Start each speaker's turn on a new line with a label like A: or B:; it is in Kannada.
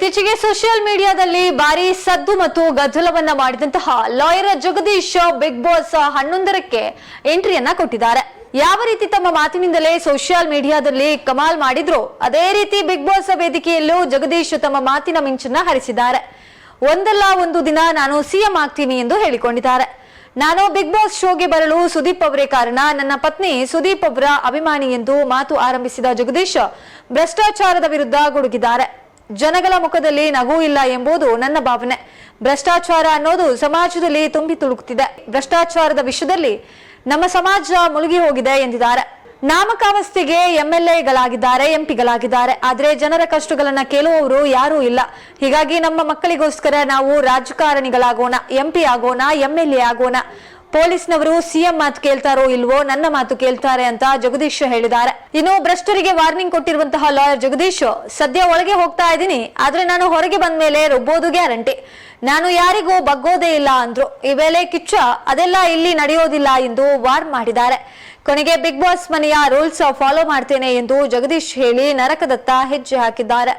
A: ಇತ್ತೀಚೆಗೆ ಸೋಷಿಯಲ್ ಮೀಡಿಯಾದಲ್ಲಿ ಭಾರಿ ಸದ್ದು ಮತ್ತು ಗದ್ದಲವನ್ನ ಮಾಡಿದಂತಹ ಲಾಯರ್ ಜಗದೀಶ್ ಬಿಗ್ ಬಾಸ್ ಹನ್ನೊಂದರಕ್ಕೆ ಎಂಟ್ರಿಯನ್ನ ಕೊಟ್ಟಿದ್ದಾರೆ. ಯಾವ ರೀತಿ ತಮ್ಮ ಮಾತಿನಿಂದಲೇ ಸೋಷಿಯಲ್ ಮೀಡಿಯಾದಲ್ಲಿ ಕಮಾಲ್ ಮಾಡಿದ್ರು, ಅದೇ ರೀತಿ ಬಿಗ್ ಬಾಸ್ ವೇದಿಕೆಯಲ್ಲೂ ಜಗದೀಶ್ ತಮ್ಮ ಮಾತಿನ ಮಿಂಚನ್ನ ಹರಿಸಿದ್ದಾರೆ. ಒಂದಲ್ಲ ಒಂದು ದಿನ ನಾನು ಸಿಎಂ ಆಗ್ತೀನಿ ಎಂದು ಹೇಳಿಕೊಂಡಿದ್ದಾರೆ. ನಾನು ಬಿಗ್ ಬಾಸ್ ಶೋಗೆ ಬರಲು ಸುದೀಪ್ ಅವರೇ ಕಾರಣ. ನನ್ನ ಪತ್ನಿ ಸುದೀಪ್ ಅವರ ಅಭಿಮಾನಿ ಎಂದು ಮಾತು ಆರಂಭಿಸಿದ ಜಗದೀಶ್ ಭ್ರಷ್ಟಾಚಾರದ ವಿರುದ್ಧ ಗುಡುಗಿದ್ದಾರೆ. ಜನಗಳ ಮುಖದಲ್ಲಿ ನಗು ಇಲ್ಲ ಎಂಬುದು ನನ್ನ ಭಾವನೆ. ಭ್ರಷ್ಟಾಚಾರ ಅನ್ನೋದು ಸಮಾಜದಲ್ಲಿ ತುಂಬಿ ತುಳುಕುತ್ತಿದೆ ಭ್ರಷ್ಟಾಚಾರದ ವಿಷಯದಲ್ಲಿ ನಮ್ಮ ಸಮಾಜ ಮುಳುಗಿ ಹೋಗಿದೆ ಎಂದಿದ್ದಾರೆ. ನಾಮಕಾವಸ್ಥೆಗೆ ಎಂಎಲ್ಎಗಳಾಗಿದ್ದಾರೆ, ಎಂಪಿಗಳಾಗಿದ್ದಾರೆ. ಆದರೆ ಜನರ ಕಷ್ಟಗಳನ್ನ ಕೇಳುವವರು ಯಾರೂ ಇಲ್ಲ. ಹೀಗಾಗಿ ನಮ್ಮ ಮಕ್ಕಳಿಗೋಸ್ಕರ ನಾವು ರಾಜಕಾರಣಿಗಳಾಗೋಣ, ಎಂಪಿ ಆಗೋಣ, ಎಂಎಲ್ಎ ಆಗೋಣ. ಪೊಲೀಸ್ನವರು ಸಿಎಂ ಮಾತು ಕೇಳ್ತಾರೋ ಇಲ್ವೋ ನನ್ನ ಮಾತು ಕೇಳ್ತಾರೆ ಅಂತ ಜಗದೀಶ್ ಹೇಳಿದ್ದಾರೆ. ಇನ್ನು ಭ್ರಷ್ಟರಿಗೆ ವಾರ್ನಿಂಗ್ ಕೊಟ್ಟಿರುವಂತಹ ಲಾಯರ್ ಜಗದೀಶ್, ಸದ್ಯ ಒಳಗೆ ಹೋಗ್ತಾ ಇದ್ದೀನಿ, ಆದ್ರೆ ನಾನು ಹೊರಗೆ ಬಂದ ಮೇಲೆ ರುಬ್ಬೋದು ಗ್ಯಾರಂಟಿ. ನಾನು ಯಾರಿಗೂ ಬಗ್ಗೋದೇ ಇಲ್ಲ ಅಂದ್ರು. ಈ ವೇಳೆ ಕಿಚ್ಚ, ಅದೆಲ್ಲ ಇಲ್ಲಿ ನಡೆಯೋದಿಲ್ಲ ಎಂದು ವಾರ್ನ್ ಮಾಡಿದ್ದಾರೆ. ಕೊನೆಗೆ ಬಿಗ್ ಬಾಸ್ ಮನೆಯ ರೂಲ್ಸ್ ಫಾಲೋ ಮಾಡ್ತೇನೆ ಎಂದು ಜಗದೀಶ್ ಹೇಳಿ ನರಕದತ್ತ ಹೆಜ್ಜೆ ಹಾಕಿದ್ದಾರೆ.